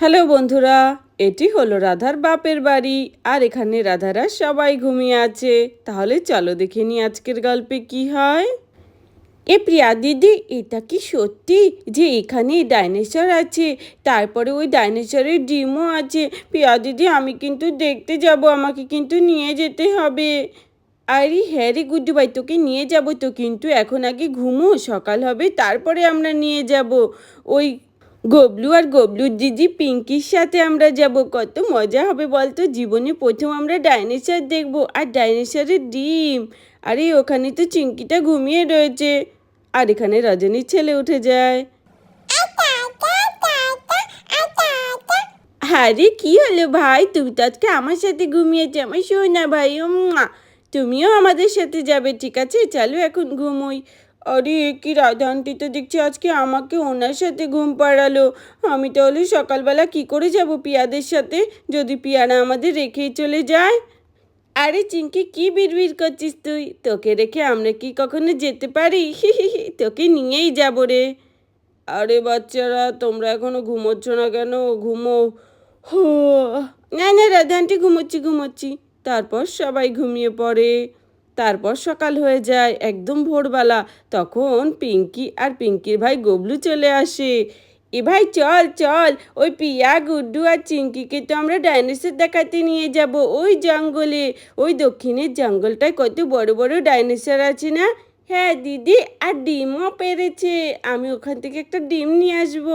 Hello বন্ধুরা, এটি হলো রাধার বাপের বাড়ি, আর এখানে রাধারা সবাই ঘুমিয়ে আছে। তাহলে চলো দেখে নি আজকের গল্পে কি হয়। এ প্রিয়া দিদি, এটা কি সত্যি যে এখানে ডাইনোসর আছে? তারপরে ওই ডাইনোসরের ডিমও আছে। প্রিয়া দিদি, আমি কিন্তু দেখতে যাব, আমাকে কিন্তু নিয়ে যেতে হবে। আরে হ্যাঁ রে গুড্ডু ভাই তোকে নিয়ে যাব তো, কিন্তু এখন আগে ঘুমো, সকাল হবে, তারপরে আমরা নিয়ে যাব। ওই গবলু আর গবলুর দিদি পিঙ্কির সাথে আমরা যাব। কত মজা হবে বলতো? জীবনে প্রথম আমরা ডাইনোসর দেখব আর ডাইনোসরের ডিম। আরে, ওখানে তো চিঙ্কিটা ঘুমিয়ে রয়েছে। আর এখানে রজনীর ছেলে উঠে যায়। আরে, কি হলো ভাই? তুমি তো আজকে আমার সাথে ঘুমিয়েছে, আমার শোনা ভাই। তুমিও আমাদের সাথে যাবে, ঠিক আছে? চলো এখন ঘুমোই। আরে, কি রাধা তো দেখছি আজকে আমাকে ওনার সাথে ঘুম পাড়ালো। আমি তাহলে সকালবেলা কি করে যাব পিয়াদের সাথে? যদি পিয়ারা আমাদের রেখেই চলে যায়। আরে, চিঙ্কি, কি বিড়বিড় করছিস তুই? তোকে রেখে আমরা কি কখনো যেতে পারি? তোকে নিয়েই যাব রে। আরে, বাচ্চারা, তোমরা এখনও ঘুমোচ্ছ না কেন? ঘুমো। হো, না না রাধা আন্টি ঘুমোচ্ছি ঘুমোচ্ছি। তারপর সবাই ঘুমিয়ে পড়ে। তারপর সকাল হয়ে যায়, একদম ভোরবেলা। তখন পিঙ্কি আর পিঙ্কির ভাই গবলু চলে আসে। এ ভাই, চল চল, ওই পিয়া, গুড্ডু আর চিঙ্কিকে তো আমরা ডাইনোসর দেখাতে নিয়ে যাব, ওই জঙ্গলে। ওই দক্ষিণের জঙ্গলটায় কত বড় বড় ডাইনোসর আছে না? হ্যাঁ দিদি, আর ডিমও পেরেছে। আমি ওখান থেকে একটা ডিম নিয়ে আসব।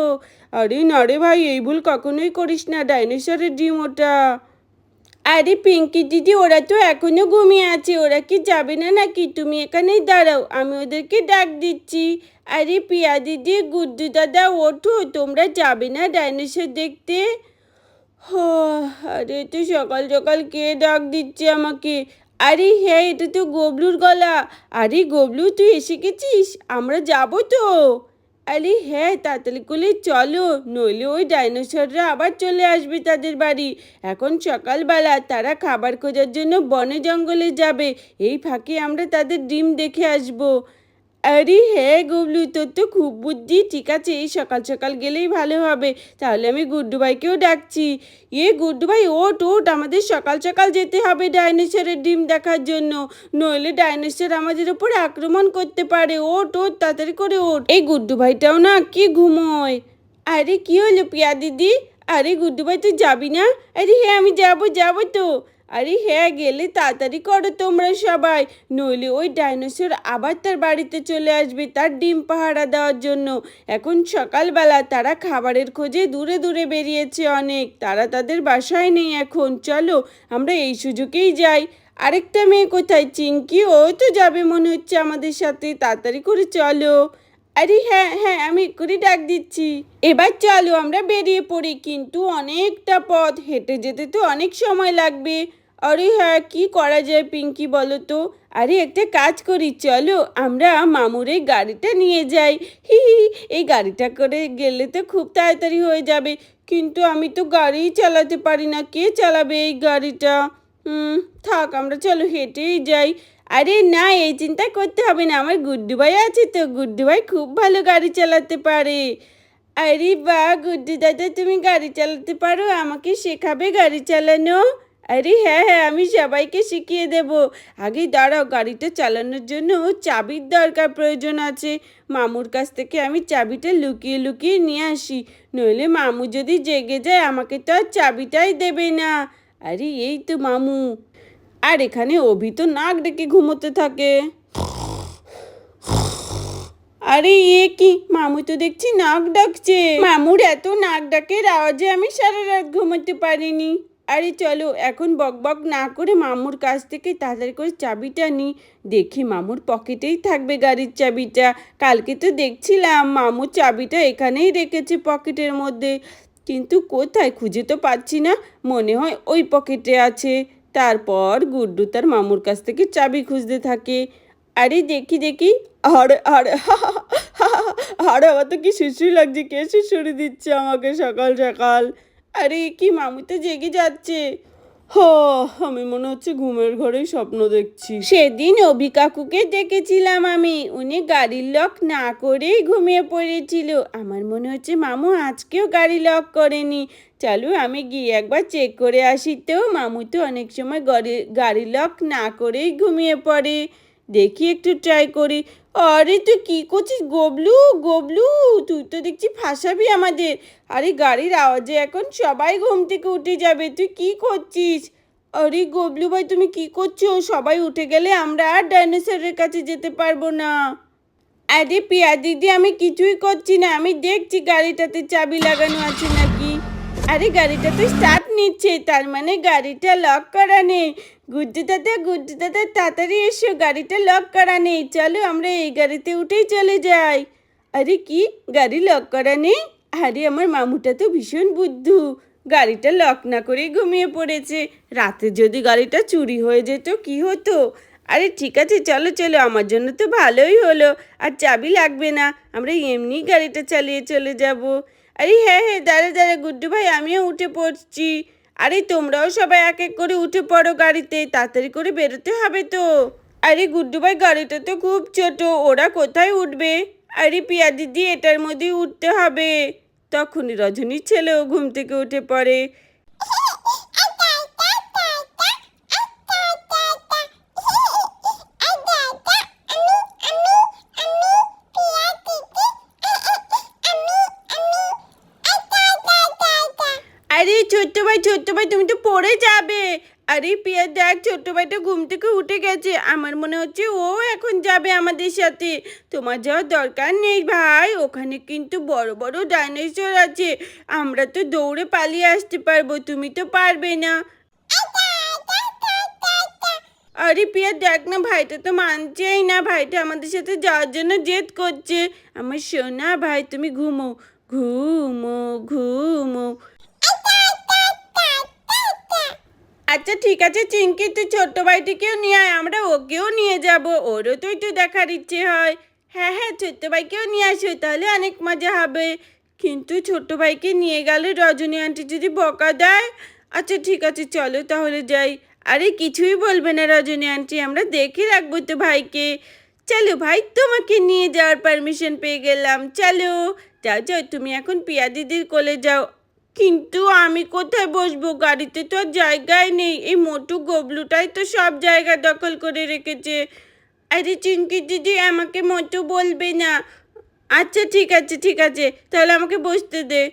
আরে না রে ভাই, এই ভুল কখনোই করিস না, ডাইনোসরের ডিম ওটা। আরে পিঙ্কি দিদি, ওরা তো এখনও ঘুমিয়ে আছে। ওরা কি যাবে না নাকি? তুমি এখানেই দাঁড়াও, আমি ওদেরকে ডাক দিচ্ছি। আরে পিয়া দিদি, গুড্ডু দাদা, ওঠো, তোমরা যাবে না ডাইনোসর দেখতে? হো আরে তো সকাল সকাল কে ডাক দিচ্ছে আমাকে? আরে হ্যাঁ এটা তো গবলুর গলা। আরে গবলু, তুই এসে গেছিস? আমরা যাব তো। আরে হ্যাঁ তাড়াতাড়ি করে চলো, নইলে ওই ডাইনোসররা আবার চলে আসবে তাদের বাড়ি। এখন সকালবেলা তারা খাবার খোঁজার জন্য বনে জঙ্গলে যাবে। এই ফাঁকে আমরা তাদের ডিম দেখে আসব। আরে হ্যাঁ গুবলু, তোর তো খুব বুদ্ধি। ঠিক আছে, এই সকাল সকাল গেলেই ভালো হবে। তাহলে আমি গুড্ডু ভাইকেও ডাকছি। এ গুড্ডু ভাই ওট ওট আমাদের সকাল সকাল যেতে হবে ডাইনোসরের ডিম দেখার জন্য। নইলে ডাইনোসর আমাদের উপর আক্রমণ করতে পারে। ওট ওট তাড়াতাড়ি করে ওট এই গুড্ডু ভাইটাও না কি ঘুমোয়। আরে কি হলো পিয়া দিদি? আরে গুড্ডু ভাই তুই যাবি না? আরে হ্যাঁ আমি যাব যাব তো। আরে হ্যাঁ গেলে তাড়াতাড়ি করো তোমরা সবাই। নইলে ওই ডাইনোসর আবার তার বাড়িতে চলে আসবে তার ডিম পাহারা দেওয়ার জন্য। এখন সকালবেলা তারা খাবারের খোঁজে দূরে দূরে বেরিয়েছে অনেক। তারা তাদের বাসায় নেই এখন। চলো, আমরা এই সুযোগেই যাই। আরেকটা মেয়ে কোথায়? চিঙ্কি ও তো যাবে মনে হচ্ছে আমাদের সাথে। তাড়াতাড়ি করে চলো। আরে হ্যাঁ হ্যাঁ আমি করে ডাক দিচ্ছি। এবার চলো, আমরা বেরিয়ে পড়ি। কিন্তু অনেকটা পথ। হেঁটে যেতে তো অনেক সময় লাগবে। আরে হ্যাঁ কি করা যায় পিঙ্কি বলো তো? আরে একটা কাজ করি, চলো আমরা মামুর এই গাড়িটা নিয়ে যাই। হি হি এই গাড়িটা করে গেলে তো খুব তাড়াতাড়ি হয়ে যাবে। কিন্তু আমি তো গাড়িই চালাতে পারি না, কে চালাবে এই গাড়িটা? হুম, থাক, আমরা চলো হেঁটেই যাই। আরে না, এই চিন্তা করতে হবে না, আমার গুড্ডু ভাই আছে তো, গুড্ডু ভাই খুব ভালো গাড়ি চালাতে পারে। আরে বা গুড্ডু দাদা, তুমি গাড়ি চালাতে পারো, আমাকে শেখাবে গাড়ি চালানো? আরে হ্যাঁ হ্যাঁ আমি সবাইকে শিখিয়ে দেব। আগে দাঁড়াও, গাড়িটা চালানোর জন্য চাবির দরকার প্রয়োজন আছে। মামুর কাছ থেকে আমি চাবিটা লুকিয়ে লুকিয়ে নিয়ে আসি। নইলে মামু যদি জেগে যায়, আমাকে তো আর চাবিটাই দেবে না। আরে এই তো মামু। আর এখানে অভি তো নাক ডেকে ঘুমোতে থাকে। আরে এ কি? মামু তো দেখছি নাক ডাকছে। মামুর এত নাক ডাকের আওয়াজে আমি সারা রাত ঘুমোতে পারিনি। আরে চলো এখন বক বক না করে মামুর কাছ থেকে তাড়াতাড়ি করে চাবিটা নিই দেখি মামুর পকেটেই থাকবে গাড়ির চাবিটা কালকে তো দেখছিলাম মামুর চাবিটা এখানেই রেখেছে পকেটের মধ্যে কিন্তু কোথায় খুঁজে তো পাচ্ছি না মনে হয় ওই পকেটে আছে তারপর গুড্ডু তার মামুর কাছ থেকে চাবি খুঁজতে থাকে আরে দেখি দেখি আরে আরে আরে আমার তো কি শিশুই লাগছে কে শিশুরি দিচ্ছে আমাকে সকাল সকাল আরে, কি মামু তো জেগে যাচ্ছে? হো, আমি মনে হচ্ছে ঘুমের ঘরেই স্বপ্ন দেখছি। সেদিন অভি কাকুকে ডেকেছিলাম আমি। উনি গাড়ির লক না করেই ঘুমিয়ে পড়েছিল। আমার মনে হচ্ছে মামু আজকেও গাড়ি লক করেনি। চলো আমি গিয়ে একবার চেক করে আসি তো। মামু তো অনেক সময় গাড়ি গাড়ি লক না করেই ঘুমিয়ে পড়ে। দেখি একটু ট্রাই করি। আরে তুই কি করছিস? গবলু গবলু, তুই তো দেখছি ফাঁসাবি আমাদের। আরে গাড়ির আওয়াজে এখন সবাই ঘুম থেকে উঠে যাবে। তুই কি করছিস? আরে গবলু ভাই, তুমি কি করছ? সবাই উঠে গেলে আমরা আর ডাইনোসরের কাছে যেতে পারব না। আরে পিয়া দিদি, আমি কিছুই করছি না। আমি দেখছি গাড়িটাতে চাবি লাগানো আছে নাকি। আরে গাড়িটা তো স্টার্ট নিচ্ছে তার মানে গাড়িটা লক করা নেই। গুড্ডু দাদা গুড্ডু দাদা তাড়াতাড়ি এসো, গাড়িটা লক করা নেই। চলো আমরা এই গাড়িতে উঠেই চলে যাই। আরে কি? গাড়ি লক করা নেই? আরে, আমার মামুটা তো ভীষণ বুদ্ধু। গাড়িটা লক না করেই ঘুমিয়ে পড়েছে। রাতে যদি গাড়িটা চুরি হয়ে যেত, কি হতো? আরে, ঠিক আছে, চলো চলো, আমার জন্য তো ভালোই হলো। আর চাবি লাগবে না। আমরা এমনি গাড়িটা চালিয়ে চলে যাব। আরে হ্যাঁ হ্যাঁ দাঁড়া দাঁড়া, গুড্ডু ভাই, আমিও উঠে পড়ছি। আরে তোমরাও সবাই এক এক করে উঠে পড়ো গাড়িতে, তাড়াতাড়ি করে বেরোতে হবে তো। আরে গুড্ডু ভাই, গাড়িটা তো খুব ছোট, ওরা কোথায় উঠবে? আরে পিয়া দিদি, এটার মধ্যেই উঠতে হবে। তখনই রজনীর ছেলেও ঘুম থেকে উঠে পড়ে। ছোট্ট ভাই ছোট্ট ভাই, তুমি তো পড়ে যাবে। আরে পিয়া, দেখ, ছোট্ট ভাইটা ঘুম থেকে উঠে গেছে। আমার মনে হচ্ছে ও এখন যাবে আমাদের সাথে। তোমার যাওয়ার দরকার নেই ভাই, ওখানে কিন্তু বড় বড় ডাইনোসর আছে। আমরা তো দৌড়ে পালিয়ে আসতে পারব, তুমি তো পারবে না। আরে পিয়া, দেখ না, ভাইটা তো মানছেই না। ভাইটা আমাদের সাথে যাওয়ার জন্য জেদ করছে। আমার সোনা, ভাই, তুমি ঘুমো ঘুমো ঘুমো। আচ্ছা ঠিক আছে চিঙ্কি তুই ছোট্ট ভাইটিকেও নিয়ে আয়, আমরা ওকেও নিয়ে যাব, ওরও তো একটু দেখার ইচ্ছে হয়। হ্যাঁ হ্যাঁ ছোট্ট ভাইকেও নিয়ে আসো, তাহলে অনেক মজা হবে। কিন্তু ছোট্ট ভাইকে নিয়ে গেলে রজনী আন্টি যদি বকা দেয়? আচ্ছা ঠিক আছে, চলো তাহলে যাই। আরে, কিছুই বলবে না রজনী আন্টি, আমরা দেখে রাখব তো ভাইকে। চলো ভাই, তোমাকে নিয়ে যাওয়ার পারমিশন পেয়ে গেলাম, চলো। যাও যাও, তুমি এখন পিয়া দিদির কোলে যাও। কিন্তু আমি কোথায় বসবো? গাড়িতে তো আর জায়গায় নেই। এই মোটু গবলুটাই তো সব জায়গা দখল করে রেখেছে। আরে চিঙ্কি দিদি, আমাকে মোটু বলবে না। আচ্ছা ঠিক আছে ঠিক আছে। তাহলে আমাকে বসতে দে।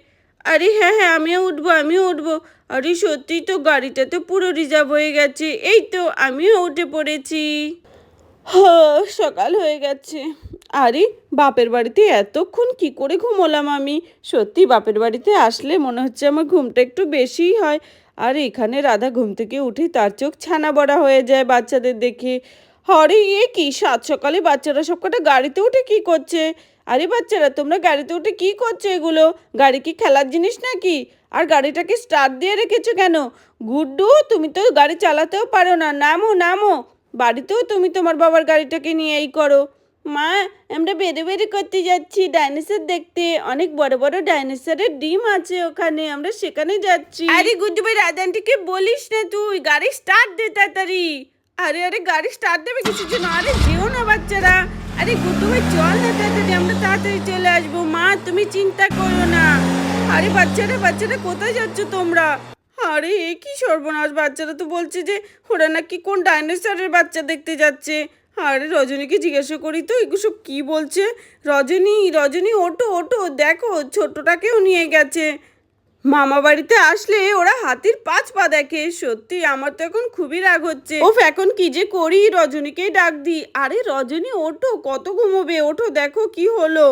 আরে হ্যাঁ হ্যাঁ আমিও উঠবো আমিও উঠবো। আরে সত্যি তো, গাড়িটা তো পুরো রিজার্ভ হয়ে গেছে। এই তো, আমিও উঠে পড়েছি। হ সকাল হয়ে গেছে। আরে, বাপের বাড়িতে এতক্ষণ কি করে ঘুমোলাম আমি? সত্যি বাপের বাড়িতে আসলে মনে হচ্ছে আমার ঘুমটা একটু বেশিই হয়। আর এখানে রাধা ঘুম থেকে উঠে তার চোখ ছানা বড়া হয়ে যায় বাচ্চাদের দেখে। হরে, এ কি? সাত সকালে বাচ্চারা সব কটা গাড়িতে উঠে কি করছে? আরে বাচ্চারা, তোমরা গাড়িতে উঠে কি করছ এগুলো? গাড়ি কি খেলার জিনিস নাকি? আর গাড়িটাকে স্টার্ট দিয়ে রেখেছো কেন? গুড্ডু, তুমি তো গাড়ি চালাতেও পারো না। নামো নামো। বাড়িতেও তুমি তোমার বাবার গাড়িটাকে নিয়েই করো। মা, আমরা বেরে বেরে করতে যাচ্ছি। ডাইনোসর দেখতে। অনেক বড় বড় ডাইনোসরের ডিম আছে ওখানে। আমরা সেখানে যাচ্ছি। আরে গুড্ডু ভাই রাজানটিকে বলিস না তুই। গাড়ি স্টার্ট দে তাড়াতাড়ি। আরে আরে গাড়ি স্টার্ট দেবে কিছুর জন্য? আরে যেও না বাচ্চারা। আরে গুড্ডু ভাই চল না তাড়াতাড়ি। আমরা তাড়াতাড়ি চলে আসব। মা, তুমি চিন্তা করো না। আরে বাচ্চারা বাচ্চারা, কোথায় যাচ্ছ তোমরা? আরে কি সর্বনাশ। বাচ্চারা তো বলছে যে, ওরা নাকি কোন ডাইনোসরের বাচ্চা দেখতে যাচ্ছে। আরে রজনীকে জিজ্ঞাসা করি, তো এগুলো সব কী বলছে? রজনী রজনী ওটো ওটো দেখো ছোটটাকেও নিয়ে গেছে। মামা বাড়িতে আসলে ওরা হাতির পাঁচ পা দেখে, সত্যি আমার তো এখন খুবই রাগ হচ্ছে। ওফ, এখন কি যে করি, রজনীকেই ডাক দিই আরে রজনী, ওঠো, কত ঘুমোবে, ওঠো, দেখো কি হলো।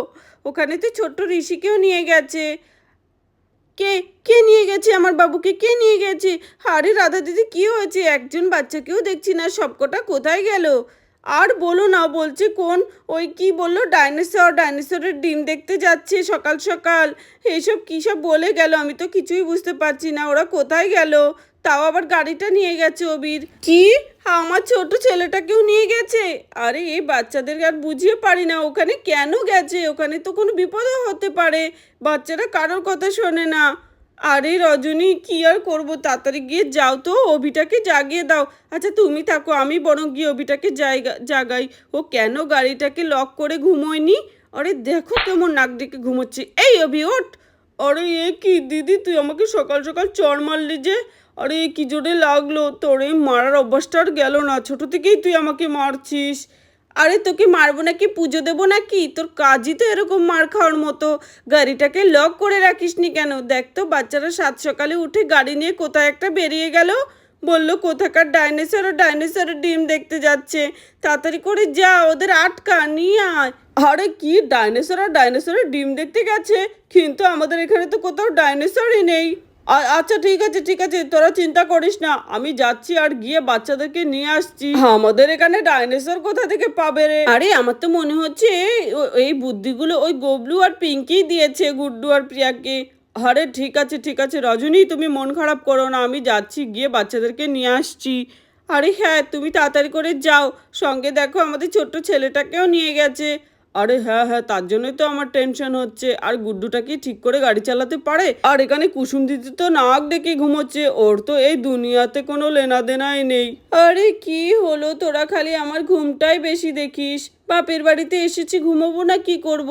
ওখানে তো ছোট্ট ঋষিকেও নিয়ে গেছে। কে কে নিয়ে গেছে আমার বাবুকে? কে নিয়ে গেছে? আরে রাধা দিদি, কি হয়েছে? একজন বাচ্চাকেও দেখছি না, সবকটা কোথায় গেল? আর বলো না, বলছে কোন ওই কি বলল? ডাইনোসর, ডাইনোসরের ডিম দেখতে যাচ্ছে সকাল সকাল। এইসব কী সব বলে গেল? আমি তো কিছুই বুঝতে পারছি না। ওরা কোথায় গেল? তাও আবার গাড়িটা নিয়ে গেছে অবির। কি? আমার ছোট ছেলেটাকেও নিয়ে গেছে? আরে এই বাচ্চাদের আর বুঝিয়ে পারি না। ওখানে কেন গেছে? ওখানে তো কোনো বিপদও হতে পারে। বাচ্চারা কারোর কথা শোনে না। আরে রজনী, কি আর করব? তাড়াতাড়ি গিয়ে যাও তো, অভিটাকে জাগিয়ে দাও। আচ্ছা তুমি থাকো, আমি বরং গিয়ে অভিটাকে জায়গা, জাগাই। ও কেন গাড়িটাকে লক করে ঘুমোয়নি? আরে দেখো কেমন নাক ডেকে ঘুমোচ্ছে। এই অভি, ওঠ! আরে এ কি দিদি, তুই আমাকে সকাল সকাল চড় মারলি যে। আরে কি জোরে লাগল, তোর এই মারার অভ্যাসটা আর গেল না, ছোট থেকেই তুই আমাকে মারছিস। আরে তোকে মারবো নাকি, পুজো দেবো নাকি? তোর কাজই তো এরকম মার খাওয়ার মতো। গাড়িটাকে লক করে রাখিসনি কেন? দেখ তো, বাচ্চারা সাত সকালে উঠে গাড়ি নিয়ে কোথায় একটা বেরিয়ে গেল। বলল, কোথাকার ডাইনোসর? ও ডাইনোসরের ডিম দেখতে যাচ্ছে। তাড়াতাড়ি করে যা, ওদের আটকা, নিয়ে আয়। আরে কি, ডাইনোসর আর ডাইনোসরের ডিম দেখতে গেছে? কিন্তু আমাদের এখানে তো কোথাও ডাইনোসরই নেই। আচ্ছা ঠিক আছে ঠিক আছে, তোরা চিন্তা করিস না। আমি যাচ্ছি আর গিয়ে বাচ্চাদেরকে নিয়ে আসছি। আমাদের এখানে ডাইনোসর কোথা থেকে পাবে রে? আরে, আমার তো মনে হচ্ছে এই বুদ্ধিগুলো ওই গবলু আর পিঙ্কি দিয়েছে, গুড্ডু আর প্রিয়াকে। আরে, ঠিক আছে ঠিক আছে, রজনী, তুমি মন খারাপ করো না। আমি যাচ্ছি, গিয়ে বাচ্চাদেরকে নিয়ে আসছি। আরে হ্যাঁ তুমি তাড়াতাড়ি করে যাও। সঙ্গে দেখো, আমাদের ছোট্ট ছেলেটাকেও নিয়ে গেছে। আরে হ্যাঁ হ্যাঁ তার জন্যই তো আমার টেনশন হচ্ছে। আর গুড্ডুটা কি ঠিক করে গাড়ি চালাতে পারে? আর এখানে কুসুম দিদি তো নাক ডেকে ঘুমোচ্ছে। ওর তো এই দুনিয়াতে কোনো লেনা দেনাই নেই। আরে কি হলো? তোরা খালি আমার ঘুমটাই বেশি দেখিস। বাপের বাড়িতে এসেছি, ঘুমোবো না কি করব?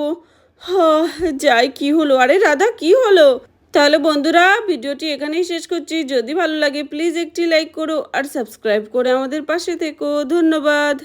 হ্যাঁ যাই, কি হলো? আরে রাধা, কি হলো? তাহলে বন্ধুরা, ভিডিওটি এখানেই শেষ করছি। যদি ভালো লাগে প্লিজ একটি লাইক করো আর সাবস্ক্রাইব করে আমাদের পাশে থেকো। ধন্যবাদ।